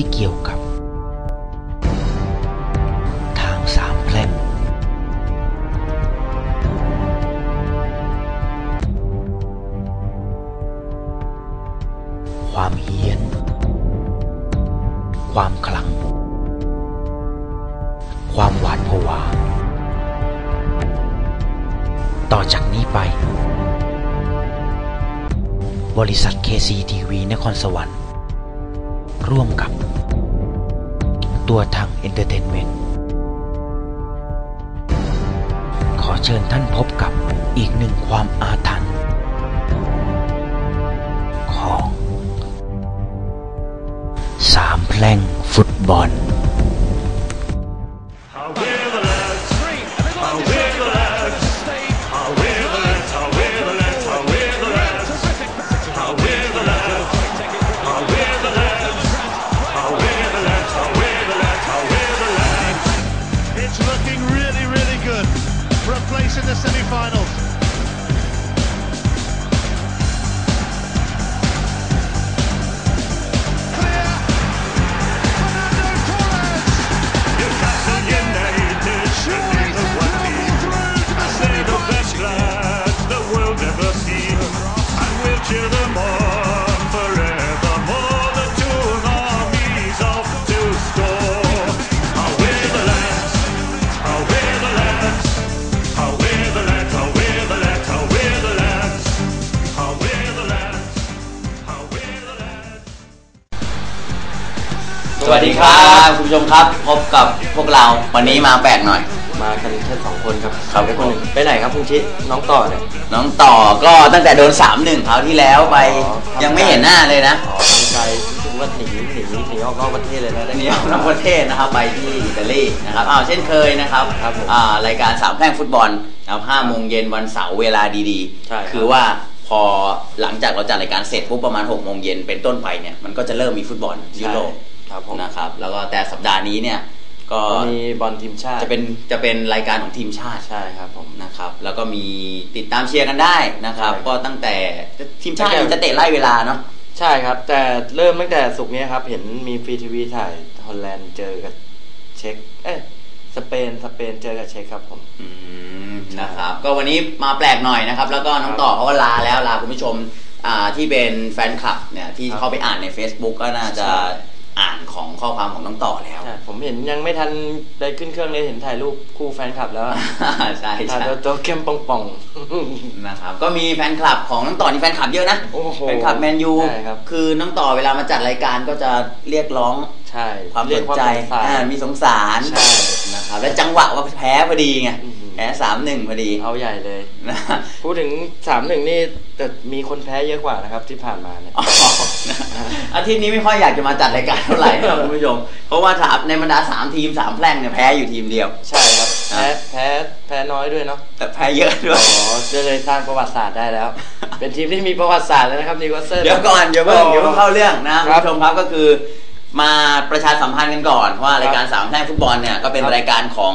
ที่เกี่ยวกับ ทางสามแพร่งความเฮี้ยน ความขลัง ความหวาดผวา ต่อจากนี้ไป บริษัท KCTV นครสวรรค์ ร่วมกับ ตัวทางเอนเตอร์เทนเมนต์ขอเชิญท่านพบกับอีกหนึ่งความอาถรรพ์ของสามแพร่งฟุตบอล semi-finals. Clear. Fernando Torres. Newcastle United, Surely the to one travel team. through to the And they're the best semi-finals. lads the world ever seen. And we'll cheer them on สวัสดีครับคุณผู้ชมครับ พบกับพวกเราวันนี้มาแปลกหน่อย มากันแค่สองคนครับครับแค่คนหนึ่งไปไหนครับคุณชิ น้องต่อเนี่ย น้องต่อก็ตั้งแต่โดน3 1คราวที่แล้วไปอ๋อครับ ยังไม่เห็นหน้าเลยนะอ๋อทางไกลรู้สึกว่าหนีหนีหนีออกนอกประเทศเลยนะหนีออกนอกประเทศนะครับไปที่อิตาลีนะครับอ้าวเช่นเคยนะครับครับผมอ่ารายการสามแพร่งฟุตบอลนะครับ5โมงเย็นวันเสาร์เวลาดีใช่ครับ คือว่าพอหลังจากเราจัดรายการเสร็จปุ๊บประมาณ6โมงเย็นเป็นต้นไปเนี่ยมันก็จะเริ่มมีฟุตบอลยุโรป ครับผม นะครับ แล้วก็แต่สัปดาห์นี้เนี่ย ก็มีบอลทีมชาติ จะเป็นจะเป็นรายการของทีมชาติใช่ครับผมนะครับ แล้วก็มีติดตามเชียร์กันได้นะครับ ใช่ก็ตั้งแต่ทีมชาติตั้งแต่นี่จะเตะไล่เวลาเนาะใช่ครับ แต่เริ่มตั้งแต่สุกร์นี้ครับ เห็นมีฟรีทีวีถ่ายฮอลแลนด์เจอกับเช็กเอ้ยสเปนสเปนเจอกับเช็กครับผม อืมนะครับ ก็วันนี้มาแปลกหน่อยนะครับ แล้วก็น้องต่อเขาก็ลาแล้วลาคุณผู้ชมอ่าที่เป็นแฟนคลับเนี่ยที่ครับเข้าไปอ่านใน Facebook ก็น่าจะ ใช่ อ่านของข้อความของน้องต่อแล้วใช่ผมเห็นยังไม่ทันได้ขึ้นเครื่องเลยเห็นถ่ายรูปคู่แฟนคลับแล้วอะใช่ถ่ายใช่ตัวตัวเข้มป่องป่องนะครับก็มีแฟนคลับของน้องต่อนี่แฟนคลับเยอะนะโอ้โหแฟนคลับแมนยูใช่ครับคือน้องต่อเวลามาจัดรายการก็จะเรียกร้องใช่ความเรีสยกนใจสงสารอ่ามีสงสารใช่นะครับและจังหวะว่าแพ้พอดีไงอือหือแพ้สามหนึ่งพอดีเอาใหญ่เลยนะพูดถึงสามหนึ่งนี่แต่มีคนแพ้เยอะกว่านะครับที่ผ่านมาเนี่ย อ๋ออาทิตย์นี้ไม่ค่อยอยากจะมาจัดรายการเท่าไหร่นะครับคุณผู้ชม เพราะว่าถามในบรรดาสามทีมสามแพร่งเนี่ยแพ้อยู่ทีมเดียว ใช่ครับอะแพ้แพ้แพ้น้อยด้วยเนาะ แต่แพ้เยอะด้วอ๋ยอจะเลยสร้างประวัติศาสตร์ได้แล้ว เป็นทีมที่มีประวัติศาสตร์แล้วนะครับนิวคาสเซิล เดี๋ยวก่อนเดี๋ยวเพิ่งเดี๋ยวเพิ่งเข้าเรื่องนะคุณครับผู้ชมครับก็คือ มาประชาสัมพันธ์กันก่อนว่ารายการสามแพร่งฟุตบอลเนี่ยก็เป็นครับรายการของ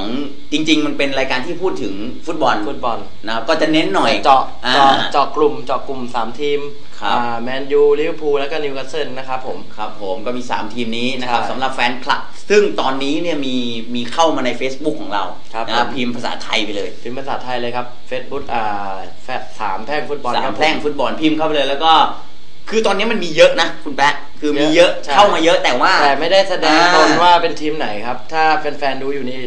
จริง ๆ มันเป็นรายการที่พูดถึงฟุตบอลฟุตบอลนะครับก็จะเน้นหน่อยเจาะอ่าเจาะเจาะกลุ่มเจาะกลุ่มสามทีมครับแมนยูลิเวอร์พูลแล้วก็นิวคาสเซิลนะครับผมครับผมก็มี 3 ทีมนี้นะครับใช่สำหรับแฟนคลับ ซึ่งตอนนี้เนี่ยมีมีเข้ามาใน Facebook ของเราครับนะครับผมพิมพ์ภาษาไทยไปเลย พิมพ์ภาษาไทยเลยครับเฟซบุ๊กอ่าแฟสามแพร่งฟุตบอลสาครัมบแพร่งฟุตบอลพิมพ์เข้าไปเลยแล้วก็ คือตอนนี้มันมีเยอะนะคุณแป๊ะคือมีเยเยอะอะใช่ เข้ามาเยอะแต่ว่า แต่ไม่ได้แสดงอ่าตนว่าเป็นทีมไหนครับ ถ้าแฟนๆดูอยู่นี่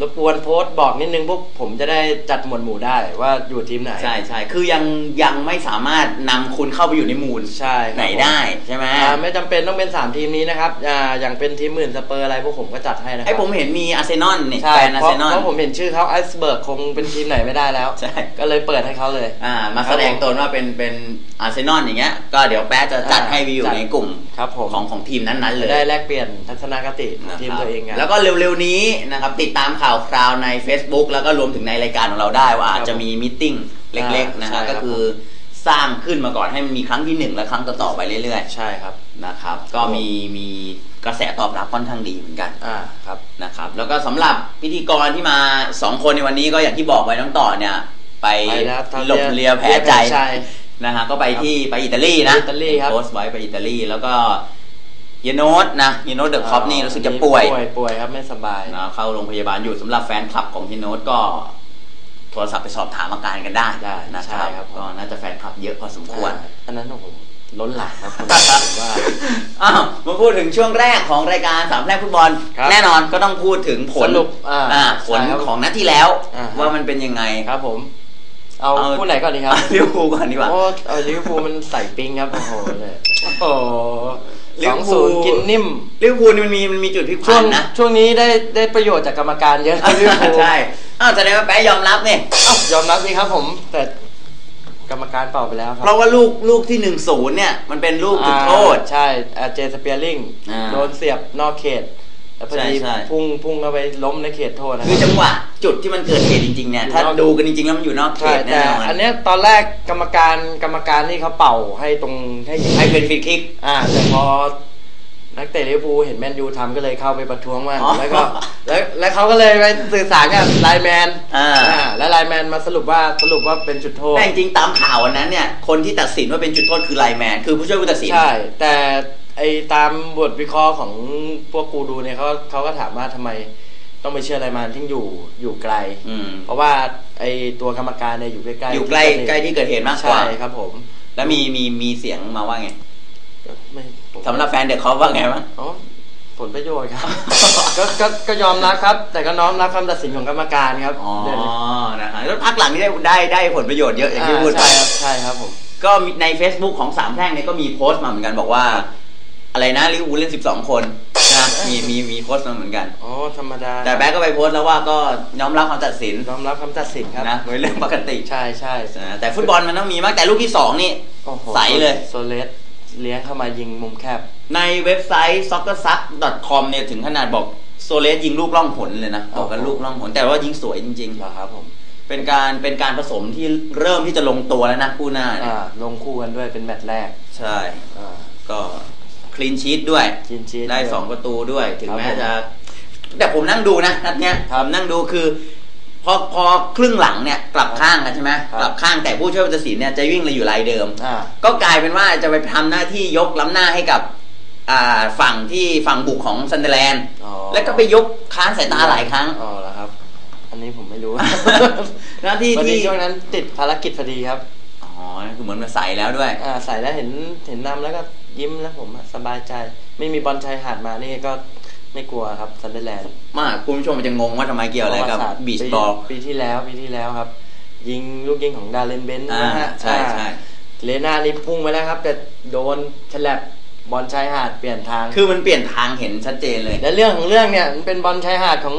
รบกวนโพสต์บอกนิดนึงพวกผมจะได้จัดหมวดหมู่ได้ว่าอยู่ทีมไหน ใช่ใช่คือยังยังไม่สามารถนำคุณเข้าไปอยู่ในหมูลใช่ครับ ไหนได้ใช่ไหมอ่าไม่จำเป็นต้องเป็น 3 ทีมนี้นะครับอ่าอย่างเป็นทีมหมื่นสเปอร์อะไรพวกผมก็จัดให้นะครัไอ้ผมเห็นมีอาร์เซนอลเนี่ยใช่แฟนอาเพร์ราะเซนอล เพราะผมเห็นชื่อเขาไอซ์เบิร์กคงเป็นทีมไหนไม่ได้แล้ว ใช่ ก็เลยเปิดให้เขาเลย อ่ามาแสดงตนว่าเป็นเป็นอาร์เซนอลอย่างเงี้ย ก็เดี๋ยวแป๊ะจะจัดอ่าให้ไปอยู่จัด ในกลุ่มครับผมของของทีมนั้นๆเลยจะได้แลกเปลี่ยนทัศนคตินะครับทีมตัวเองกัน แล้วก็เร็วๆนี้นะครับติดตามข่าวคราวใน Facebook แล้วก็รวมถึงในรายการของเราได้ว่าอาจจะมีมิทติ้งเล็กๆอ่านะใช่ฮะครัก็บคือสร้างขึ้นมาก่อนให้มันมีครั้งที่หนึ่งและครั้งต่อๆไปเรื่อยใช่ครับๆนะครับ ก็มีมีกระแสตอบรับค่อนข้างดีเหมือนกันอ่าครับนะครับ แล้วก็สำหรับพิธีกรที่มาสองคนในวันนี้ก็อย่างที่บอกไว้น้องต่อเนี่ย ไปไปแล้วทำหลบเลียแผลใจใช่นะฮะก็ไปที่ไปอิตาลีนะอิตาลีครับโพสต์ไว้ไปอิตาลีแล้วก็ เยโนตนะเยโนตเดอะคอปนี่รู้สึกจะป่วยป่วยป่วยครับไม่สบายนะเข้าโรงพยาบาลอยู่สำหรับแฟนคลับของเยโนตก็โทรศัพท์ไปสอบถามอาการกันได้ได้นะคใช่รับครับผมก็น่าจะแฟนคลับเยอะพอสมควรอ่าอันนั้นโอ้โหล้นหลามครับผมว่าอ้าวมาพูดถึงช่วงแรกของรายการสามแพร่งฟุตบอลครับแน่นอนก็ต้องพูดถึงผลสรุปอ่าอ่าผลใช่ครับของนัดที่แล้วอ่าฮะว่ามันเป็นยังไงครับผม เอาเอาคู่ไหนก่อนดีครับลิเวอร์พูลก่อนดีกว่าโอ้เอาลิเวอร์พูลมันใส่ปิงครับโอ้โหเลยโอ้โหลิ สเวอองร์พูศูลนย์กินนิ่มลิเวอร์พูลนี่มันมีมันมีจุดพลิกช่ผัวงนนะช่วงนี้ได้ได้ประโยชน์จากกรรมการเยอะลิเวอร์พูลใช่อ้าวแสดงว่าแป๊ะยอมรับเนี่ยเอ้ายอมรับสิครับผมแต่กรรมการเป่าไปแล้วครัเพราะว่าลูกลูกที่หนึ่งศูนย์เนี่ยมันเป็นลูกจุดโทษอ่าใช่อาเจสเปียริงอ่าโดนเสียบนอกเขต แล้วพอดีใช่ใช่ พุ่งพุ่งเข้าไปล้มในเขตโทษนะคือคจัรับงหวะจุดที่มันเกิดเหตุจริงๆเนี่ยถ้าอยู่นอกดูกันจริงๆแล้วมันอยู่นอกเขใช่ตแน่แต่นอนอันเนี้ยตอนแรกกรรมการกรรมการนี่เขาเป่าให้ตรงให้ยิงให้เป็นฟรีคิก อ่าแต่พอนักเตะลิเวอร์พูลเห็นแมนยูทำก็เลยเข้าไปประท้วงว่าอ๋อแล้วก็แล้วแล้วเขาก็เลยไปสื่อสารกับไลน์แมนอ่า แล้วไลน์แมนมาสรุปว่าสรุปว่าเป็นจุดโทษ แต่จริงๆตามข่าววันนั้นเนี่ยคนที่ตัดสินว่าเป็นจุดโทษคือไลน์แมนคือผู้ช่วยผู้ตัดสิน ใช่ แต่ ไอตามบทวิเคราะห์ของพวกกูดูเนี่ยเขาเขาก็ถามว่าทำไมต้องไปเชื่อไลน์แมนที่อยู่อยู่ไกล อืม เพราะว่าไอตัวกรรมการเนี่ยอยู่ใกล้ๆอยู่ใกล้ที่ใกล้ที่เกิดเหตุมากกใช่ว่าครับ ผม แล้วมีมีมีเสียงมาว่าไงไม่ผมสำหรับแฟนเด็กเขาว่าไงบ้าง อ๋อผลประโยชน์ครับ ก็ก็ก็ยอมรับครับ แต่ก็น้อมรับคำตัดสินของกรรมการครับอ๋อ เดี๋ยวนี้นะฮะแล้วพักหลังนี่ได้ได้ได้ผลประโยชน์เยอะอย่างที่พูดไป ใช่ครับใช่ครับผม ก็มีใน Facebook ของสามแพร่งเนี่ยก็มีโพสต์มาเหมือนกันบอกว่า อะไรนะลิเวอร์พูลเล่น 12 คนนะมีมีมีโพสต์มาเหมือนกัน อ๋อธรรมดาแต่แบ๊กก็ไปโพสต์แล้วว่าก็ยอมรับคำตัดสินยอมรับคำตัดสินครับนะเป็นเรื่องปกติใช่ใช่นะแต่ฟุตบอลมันต้องมีมากแต่ลูกที่ 2 นี่โอ้โหใสเลยโซเลสเลี้ยงเข้ามายิงมุมแคบ ในเว็บไซต์ soccersuck.com เนี่ยถึงขนาดบอกโซเลสยิงลูกล่องหนเลยนะบอกกันโอ้โหลูกล่องหนแต่ว่ายิงสวยจริงเหรอครับผมๆเป็นการเป็นการผสมที่เริ่มที่จะลงตัวแล้วนะคู่หน้าเนี่ยอ่าลงคู่กันด้วยเป็นแมตช์แรก ใช่อ่าก็ คลีนชีตด้วย clean sheet ได้ด้วยสองประตูด้วย ถึงครับแม้ผมจะ แต่ผมนั่งดูนะนัดเนี้ยครับผมนั่งดูคือ พอพอครึ่งหลังเนี่ยกลับข้างกันใช่ไหมครับ กลับข้างแต่ผู้ช่วยผู้ตัดสินเนี่ยจะวิ่งเลยอยู่ลายเดิม อ่า ก็กลายเป็นว่าจะไปทำหน้าที่ยกล้ำหน้าให้กับอ่าฝั่งที่ฝั่งบุกของซันเดอร์แลนด์ อ๋อ แล้วก็ไปยกค้านสายตาหลายครั้ง อ๋อเหรอครับ อันนี้ผมไม่รู้ หน้าที่พอดีที่ช่วงนั้นติดภารกิจพอดีครับ อ๋อคือเหมือนมาใส่แล้วด้วย อ่าใส่แล้วเห็นเห็นนำแล้วก็ ยิ้มแล้วผมอะสบายใจ ไม่มีบอลชายหาดมานี่ก็ไม่กลัวครับซันเดอร์แลนด์มากคุณผู้ชมมันจะงงว่าทำไมเกี่ยวอะไรกับประวัติศาสตร์บีชปีบอลปีที่แล้วปีที่แล้วครับ ยิงลูกยิงของดาเลนเบนซ์อ่านะฮะใช่ใช่อ่าเลน่านี่พุ่งไปแล้วครับ แต่โดนฉลับบอลชายหาดเปลี่ยนทาง คือมันเปลี่ยนทางเห็นชัดเจนเลย และเรื่องของเรื่องเนี่ยมันเป็นบอลชายหาดของ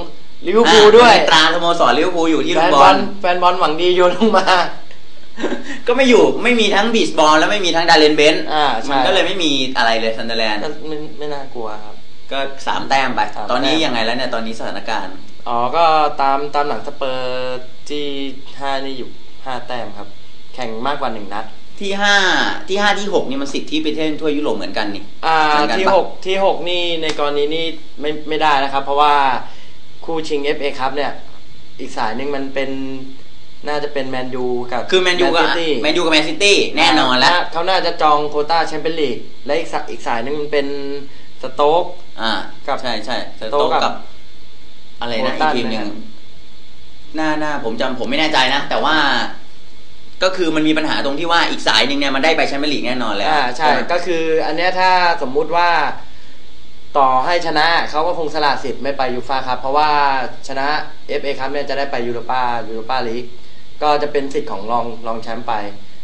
ลิเวอร์พูลด้วยอ่ามีตราสโมสรลิเวอร์พูลอยู่ที่แฟลูกนบบออลลแฟนบอลหวังดีโยนลงมา ก็ไม่อยู่ไม่มีทั้งบีชบอลแล้วไม่มีทั้งดาเลนเบนซ์อ่าใช่ มันก็เลยไม่มีอะไรเลยซันเดอร์แลนด์ก็ไม่ไม่น่ากลัวครับ ก็สามแต้มไป สามตอนนี้แต้มยังไงแล้วเนี่ยตอนนี้สถานการณ์ อ๋อ ก็ตามตามหลังสเปอร์ที่ห้านี่อยู่ห้าแต้มครับ แข่งมากกว่าหนึ่งนัด ที่ห้าที่ห้าที่หกนี่มันสิทธิ์ที่ไปเล่นทั่วยุโรปเหมือนกันนี่อ่าเหมือนกันที่ปะ หกที่หกนี่ในกรณีนี้ไม่ไม่ได้นะครับ เพราะว่าคู่ชิง FA ครับเนี่ย อีกสายหนึ่งมันเป็น น่าจะเป็นแมนยูกับคือแมนยูกับซิตี้แมนยูกับแมนซิตี้แน่นอนแล้วเขาน่าจะจองโควต้าแชมเปี้ยนลีกและอีกสายอีกสายหนึงมันเป็นสโต๊กอ่ากับใช่ใช่สโต๊ะโต๊ะกับกับ อะไรนะโบอีตักนทีมหนึ่งนะฮะหน้าหน้าผมจำผมไม่แน่ใจนะ แต่ว่าก็คือมันมีปัญหาตรงที่ว่าอีกสายหนึ่งเนี่ยมันได้ไปแชมเปี้ยนลีกแน่นอนแล้วอ่าใช่ไหมก็คืออันเนี้ยถ้าสมมุติว่าต่อให้ชนะเขาก็คงสละสิทธิ์ไม่ไปยูฟาครับ เพราะว่าชนะ FA ครับเนี่ยจะได้ไปยูโรปายูโรปาลีก ก็จะเป็นสิทธิ์ของรองรองแชมป์ไป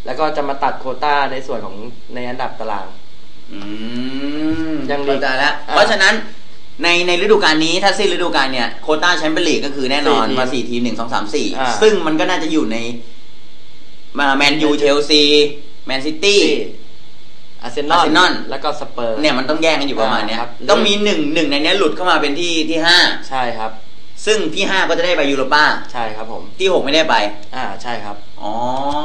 แล้วก็จะมาตัดโควต้าในส่วนของในอันดับตาราง อืมยังลีกเข้าใจแล้วอ่าเพราะฉะนั้นในในฤดูกาลนี้ถ้าสิ้นฤดูกาลเนี่ยโควต้าแชมเปี้ยนลีกก็คือแน่นอนสี่ทีมมาสี่ทีมหนึ่งสองสามสี่อ่าซึ่งมันก็น่าจะอยู่ในมาแมนยูเชลซีแมนซิตี้อาร์เซนอล Arsenal แล้วก็สเปอร์เนี่ยมันต้องแย่งกันอยู่ประมาณเนี้ยอ่าครับต้องมีหนึ่งหนึ่งในเนี้ยหลุดเข้ามาเป็นที่ที่ห้าใช่ครับ ซึ่งที่ห้าก็จะได้ไปยูโรป้าใช่ครับผมที่หกไม่ได้ไป อ่าใช่ครับอ๋อ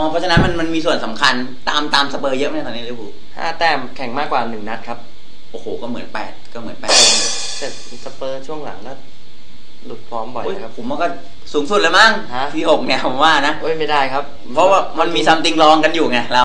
เพราะฉะนั้นมันมันมีส่วนสำคัญตามตามสเปอร์เยอะไหมตอนนี้ลิเวอร์พูลห้าแต้มแข่งมากกว่าหนึ่งนัดครับโอ้โหก็เหมือนแปดก็เหมือนแปดแต่สเปอร์ช่วงหลังก็หลุดฟอร์มบ่อยโอ้ยครับ ผมว่าก็สูงสุดแล้วมั้งฮะ ที่หกเนี่ยผมว่านะเอ้ยไม่ได้ครับ เพราะว่ามันมีซัมติงรองกันอยู่ไงเรา